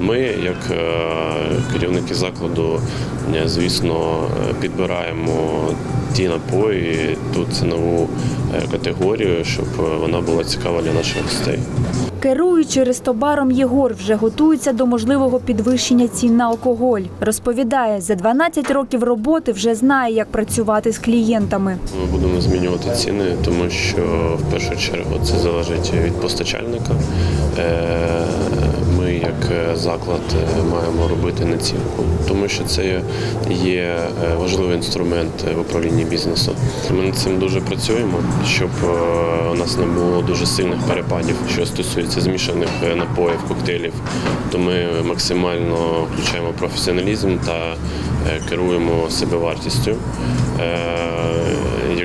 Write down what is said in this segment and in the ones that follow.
Ми, як е, керівники закладу, е, звісно, підбираємо ті напої, ту цінову е, категорію, щоб вона була цікава для наших гостей. Керуючи рестобаром Єгор вже готується до можливого підвищення цін на алкоголь. Розповідає, за 12 років роботи вже знає, як працювати з клієнтами. Ми будемо змінювати ціни, тому що в першу чергу це залежить від постачальника. Як е, заклад, е, маємо робити націнку, тому що це є е, важливий інструмент в управлінні бізнесу. Ми над цим дуже працюємо, щоб у нас не було дуже сильних перепадів, що стосується змішаних напоїв, коктейлів. То ми максимально включаємо професіоналізм та керуємо себе вартістю.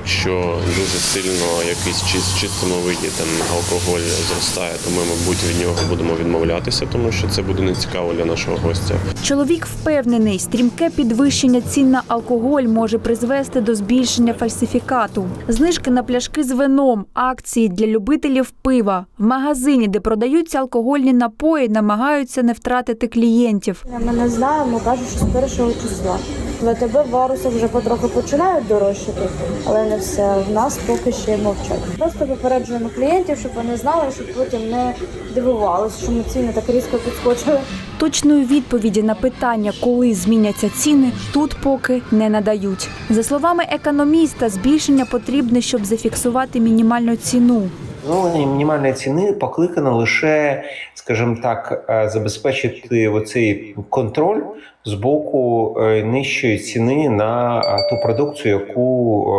Якщо дуже сильно якийсь чи в чистому виді там алкоголь зростає, то ми, мабуть, від нього будемо відмовлятися, тому що це буде нецікаво для нашого гостя. Чоловік впевнений, стрімке підвищення цін на алкоголь може призвести до збільшення фальсифікату. Знижки на пляшки з вином, акції для любителів пива. В магазині, де продаються алкогольні напої, намагаються не втратити клієнтів. Ми не знаємо, кажуть, що з першого числа. ВТБ варуси вже потроху починають дорожчати, але не все. В нас поки ще мовчать. Просто попереджуємо клієнтів, щоб вони знали, щоб потім не дивувалися, що ми ціни так різко підскочили. Точної відповіді на питання, коли зміняться ціни, тут поки не надають. За словами економіста, збільшення потрібне, щоб зафіксувати мінімальну ціну. Встановлення мінімальної ціни покликано лише, скажімо так, е, забезпечити оцей контроль з боку е, нижчої ціни на е, ту продукцію, яку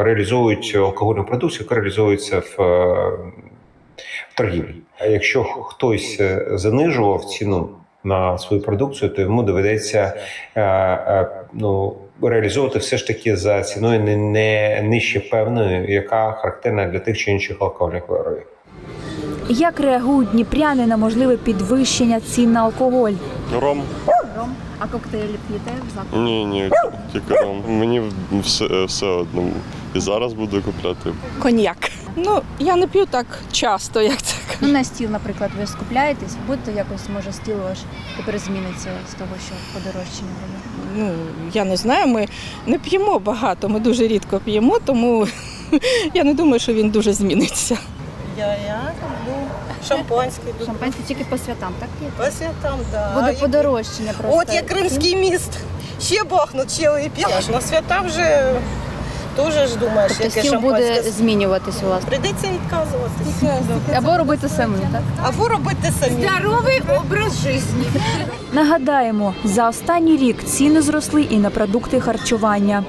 реалізують алкогольну продукцію, яка реалізується в, торгівлі. А якщо хтось занижував ціну на свою продукцію, то йому доведеться ну, реалізовувати все ж таки за ціною не, не нижче певною, яка характерна для тих чи інших алкогольних виробів. Як реагують дніпряни на можливе підвищення цін на алкоголь? Ром? А коктейлі п'єте в закладі? Ні, ні, тільки ром. Мені все, все одно. І зараз буду купляти. коньяк. Ну, я не п'ю так часто, як це. Ну, на стіл, наприклад, ви скупляєтесь, будете якось, може, стіл ваш тепер зміниться з того, що подорожчання буде? Ну, я не знаю, ми не п'ємо багато, ми дуже рідко п'ємо, тому я не думаю, що він дуже зміниться. Я, я люблю шампанське, люблю. Шампанське тільки по святам, так? п'єте? По святам, да. Буде І- подорожчання просто. От я кримський міст. Ще бахнуть, ще і п'єш. На свята вже теж ж думаєш, Тобто яке стіл буде шампанське. змінюватись у вас. Прийдеться відказуватися. Або робити самі, так? Або робити самі. Нагадаємо, за останній рік ціни зросли і на продукти харчування.